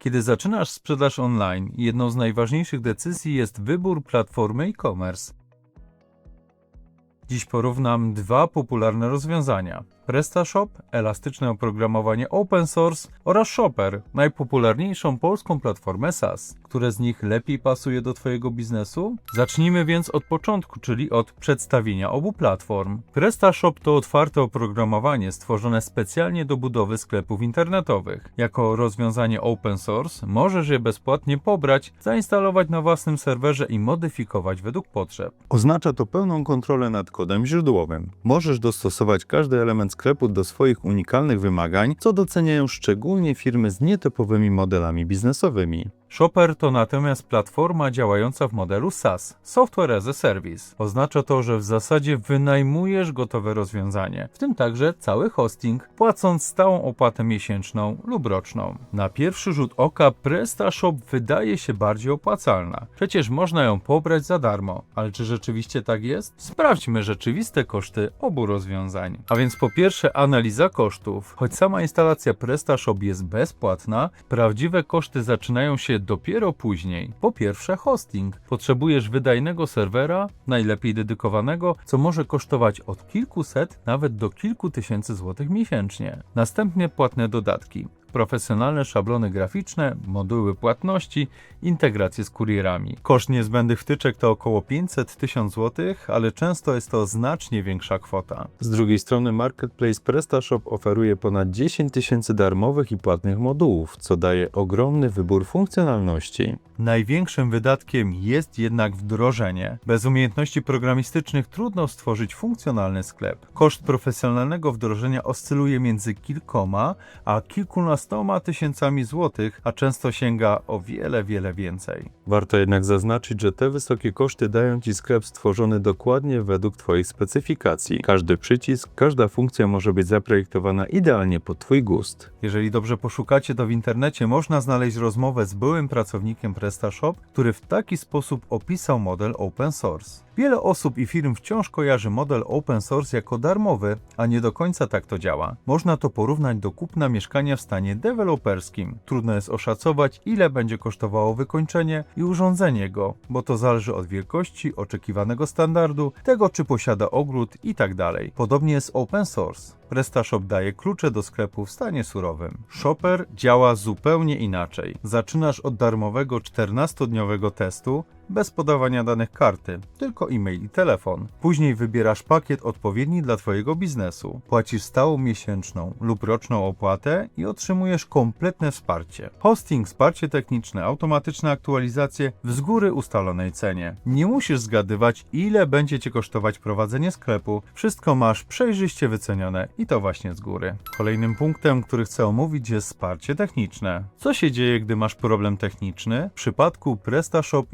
Kiedy zaczynasz sprzedaż online, jedną z najważniejszych decyzji jest wybór platformy e-commerce. Dziś porównam dwa popularne rozwiązania: PrestaShop, elastyczne oprogramowanie open source oraz Shopper, najpopularniejszą polską platformę SaaS. Które z nich lepiej pasuje do Twojego biznesu? Zacznijmy więc od początku, czyli od przedstawienia obu platform. PrestaShop to otwarte oprogramowanie stworzone specjalnie do budowy sklepów internetowych. Jako rozwiązanie open source możesz je bezpłatnie pobrać, zainstalować na własnym serwerze i modyfikować według potrzeb. Oznacza to pełną kontrolę nad kodem źródłowym. Możesz dostosować każdy element sklepu do swoich unikalnych wymagań, co doceniają szczególnie firmy z nietypowymi modelami biznesowymi. Shopper to natomiast platforma działająca w modelu SaaS Software as a Service. Oznacza to, że w zasadzie wynajmujesz gotowe rozwiązanie, w tym także cały hosting, płacąc stałą opłatę miesięczną lub roczną. Na pierwszy rzut oka PrestaShop wydaje się bardziej opłacalna. Przecież można ją pobrać za darmo, ale czy rzeczywiście tak jest? Sprawdźmy rzeczywiste koszty obu rozwiązań. A więc po pierwsze analiza kosztów. Choć sama instalacja PrestaShop jest bezpłatna, prawdziwe koszty zaczynają się dopiero później. Po pierwsze hosting. Potrzebujesz wydajnego serwera, najlepiej dedykowanego, co może kosztować od kilkuset nawet do kilku tysięcy złotych miesięcznie. Następnie płatne dodatki. Profesjonalne szablony graficzne, moduły płatności, integracje z kurierami. Koszt niezbędnych wtyczek to około 500 tysiąc złotych, ale często jest to znacznie większa kwota. Z drugiej strony Marketplace PrestaShop oferuje ponad 10 tysięcy darmowych i płatnych modułów, co daje ogromny wybór funkcjonalności. Największym wydatkiem jest jednak wdrożenie. Bez umiejętności programistycznych trudno stworzyć funkcjonalny sklep. Koszt profesjonalnego wdrożenia oscyluje między kilkoma a kilkunastoma tysiącami złotych, a często sięga o wiele, wiele więcej. Warto jednak zaznaczyć, że te wysokie koszty dają Ci sklep stworzony dokładnie według Twoich specyfikacji. Każdy przycisk, każda funkcja może być zaprojektowana idealnie pod Twój gust. Jeżeli dobrze poszukacie, to w internecie można znaleźć rozmowę z byłym pracownikiem PrestaShop, który w taki sposób opisał model open source. Wiele osób i firm wciąż kojarzy model open source jako darmowy, a nie do końca tak to działa. Można to porównać do kupna mieszkania w stanie deweloperskim. Trudno jest oszacować, ile będzie kosztowało wykończenie i urządzenie go, bo to zależy od wielkości, oczekiwanego standardu, tego czy posiada ogród itd. Podobnie jest open source. PrestaShop daje klucze do sklepu w stanie surowym. Shopper działa zupełnie inaczej. Zaczynasz od darmowego 14-dniowego testu, bez podawania danych karty, tylko e-mail i telefon. Później wybierasz pakiet odpowiedni dla Twojego biznesu. Płacisz stałą miesięczną lub roczną opłatę i otrzymujesz kompletne wsparcie. Hosting, wsparcie techniczne, automatyczne aktualizacje w z góry ustalonej cenie. Nie musisz zgadywać, ile będzie Cię kosztować prowadzenie sklepu. Wszystko masz przejrzyście wycenione i to właśnie z góry. Kolejnym punktem, który chcę omówić jest wsparcie techniczne. Co się dzieje, gdy masz problem techniczny? W przypadku PrestaShop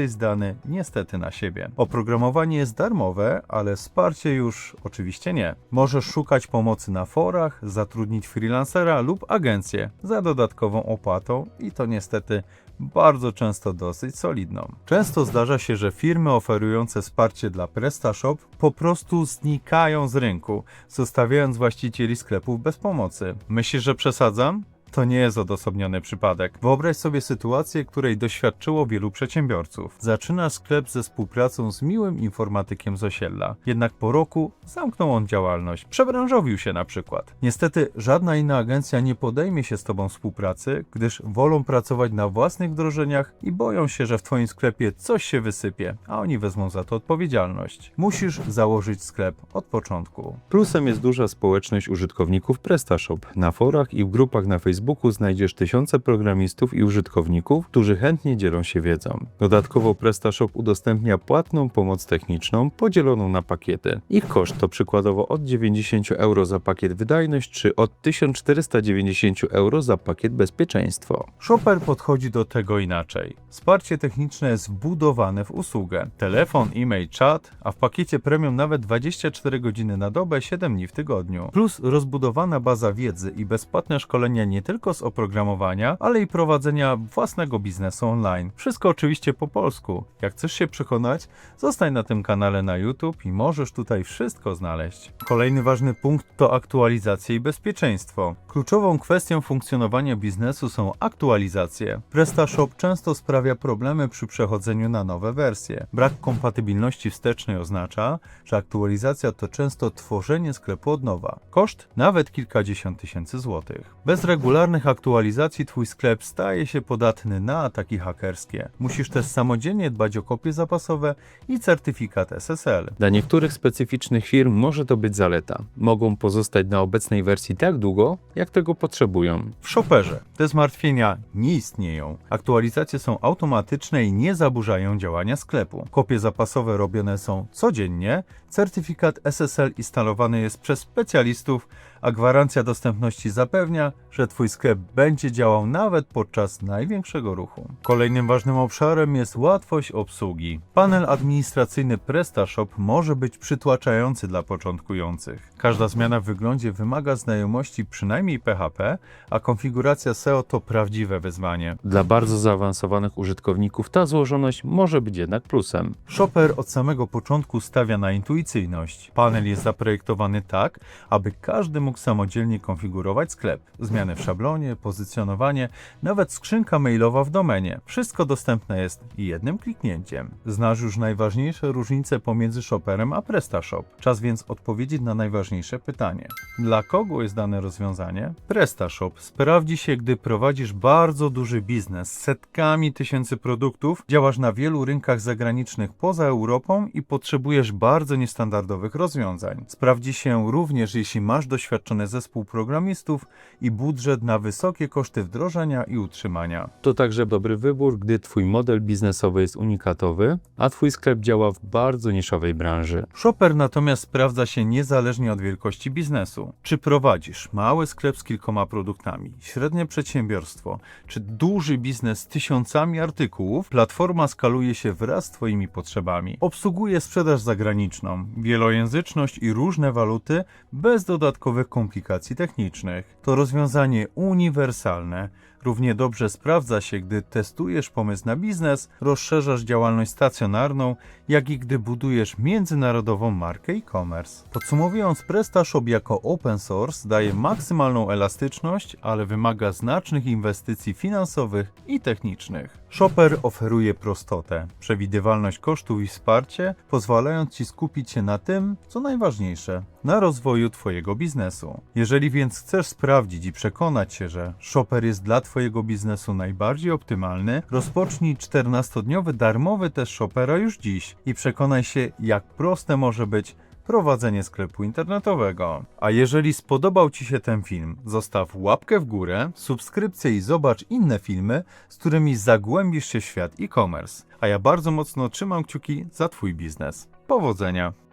jesteś zdany niestety na siebie. Oprogramowanie jest darmowe, ale wsparcie już oczywiście nie. Możesz szukać pomocy na forach, zatrudnić freelancera lub agencję za dodatkową opłatą i to niestety bardzo często dosyć solidną. Często zdarza się, że firmy oferujące wsparcie dla PrestaShop po prostu znikają z rynku, zostawiając właścicieli sklepów bez pomocy. Myślisz, że przesadzam? To nie jest odosobniony przypadek. Wyobraź sobie sytuację, której doświadczyło wielu przedsiębiorców. Zaczyna sklep ze współpracą z miłym informatykiem z osiedla. Jednak po roku zamknął on działalność. Przebranżowił się na przykład. Niestety żadna inna agencja nie podejmie się z tobą współpracy, gdyż wolą pracować na własnych wdrożeniach i boją się, że w twoim sklepie coś się wysypie, a oni wezmą za to odpowiedzialność. Musisz założyć sklep od początku. Plusem jest duża społeczność użytkowników PrestaShop. Na forach i w grupach na Facebooku znajdziesz tysiące programistów i użytkowników, którzy chętnie dzielą się wiedzą. Dodatkowo PrestaShop udostępnia płatną pomoc techniczną podzieloną na pakiety. Ich koszt to przykładowo od 90 euro za pakiet wydajność, czy od 1490 euro za pakiet bezpieczeństwo. Shopper podchodzi do tego inaczej. Wsparcie techniczne jest wbudowane w usługę. Telefon, e-mail, czat, a w pakiecie premium nawet 24 godziny na dobę, 7 dni w tygodniu. Plus rozbudowana baza wiedzy i bezpłatne szkolenia nie tylko z oprogramowania, ale i prowadzenia własnego biznesu online. Wszystko oczywiście po polsku. Jak chcesz się przekonać, zostań na tym kanale na YouTube i możesz tutaj wszystko znaleźć. Kolejny ważny punkt to aktualizacje i bezpieczeństwo. Kluczową kwestią funkcjonowania biznesu są aktualizacje. PrestaShop często sprawia problemy przy przechodzeniu na nowe wersje. Brak kompatybilności wstecznej oznacza, że aktualizacja to często tworzenie sklepu od nowa. Koszt nawet kilkadziesiąt tysięcy złotych. Bez regularnych aktualizacji twój sklep staje się podatny na ataki hakerskie. Musisz też samodzielnie dbać o kopie zapasowe i certyfikat SSL. Dla niektórych specyficznych firm może to być zaleta. Mogą pozostać na obecnej wersji tak długo, jak tego potrzebują. W Shopperze te zmartwienia nie istnieją. Aktualizacje są automatyczne i nie zaburzają działania sklepu. Kopie zapasowe robione są codziennie, certyfikat SSL instalowany jest przez specjalistów, a gwarancja dostępności zapewnia, że Twój sklep będzie działał nawet podczas największego ruchu. Kolejnym ważnym obszarem jest łatwość obsługi. Panel administracyjny PrestaShop może być przytłaczający dla początkujących. Każda zmiana w wyglądzie wymaga znajomości przynajmniej PHP, a konfiguracja SEO to prawdziwe wyzwanie. Dla bardzo zaawansowanych użytkowników ta złożoność może być jednak plusem. Shopper od samego początku stawia na intuicyjność. Panel jest zaprojektowany tak, aby każdy mógł samodzielnie konfigurować sklep. Zmiany w szablonie, pozycjonowanie, nawet skrzynka mailowa w domenie. Wszystko dostępne jest jednym kliknięciem. Znasz już najważniejsze różnice pomiędzy Shopperem a PrestaShop. Czas więc odpowiedzieć na najważniejsze pytanie. Dla kogo jest dane rozwiązanie? PrestaShop sprawdzi się, gdy prowadzisz bardzo duży biznes z setkami tysięcy produktów, działasz na wielu rynkach zagranicznych poza Europą i potrzebujesz bardzo niestandardowych rozwiązań. Sprawdzi się również, jeśli masz doświadczony zespół programistów i budżet na wysokie koszty wdrożenia i utrzymania. To także dobry wybór, gdy Twój model biznesowy jest unikatowy, a Twój sklep działa w bardzo niszowej branży. Shopper natomiast sprawdza się niezależnie od wielkości biznesu. Czy prowadzisz mały sklep z kilkoma produktami, średnie przedsiębiorstwo, czy duży biznes z tysiącami artykułów, platforma skaluje się wraz z Twoimi potrzebami. Obsługuje sprzedaż zagraniczną, wielojęzyczność i różne waluty bez dodatkowych komplikacji technicznych. To rozwiązanie uniwersalne. Równie dobrze sprawdza się, gdy testujesz pomysł na biznes, rozszerzasz działalność stacjonarną, jak i gdy budujesz międzynarodową markę e-commerce. Podsumowując, PrestaShop jako open source daje maksymalną elastyczność, ale wymaga znacznych inwestycji finansowych i technicznych. Shopper oferuje prostotę, przewidywalność kosztów i wsparcie, pozwalając Ci skupić się na tym, co najważniejsze, na rozwoju Twojego biznesu. Jeżeli więc chcesz sprawdzić i przekonać się, że Shopper jest dla Twojego biznesu najbardziej optymalny, rozpocznij 14-dniowy darmowy test Shoppera już dziś i przekonaj się, jak proste może być prowadzenie sklepu internetowego. A jeżeli spodobał Ci się ten film, zostaw łapkę w górę, subskrypcję i zobacz inne filmy, z którymi zagłębisz się w świat e-commerce. A ja bardzo mocno trzymam kciuki za Twój biznes. Powodzenia!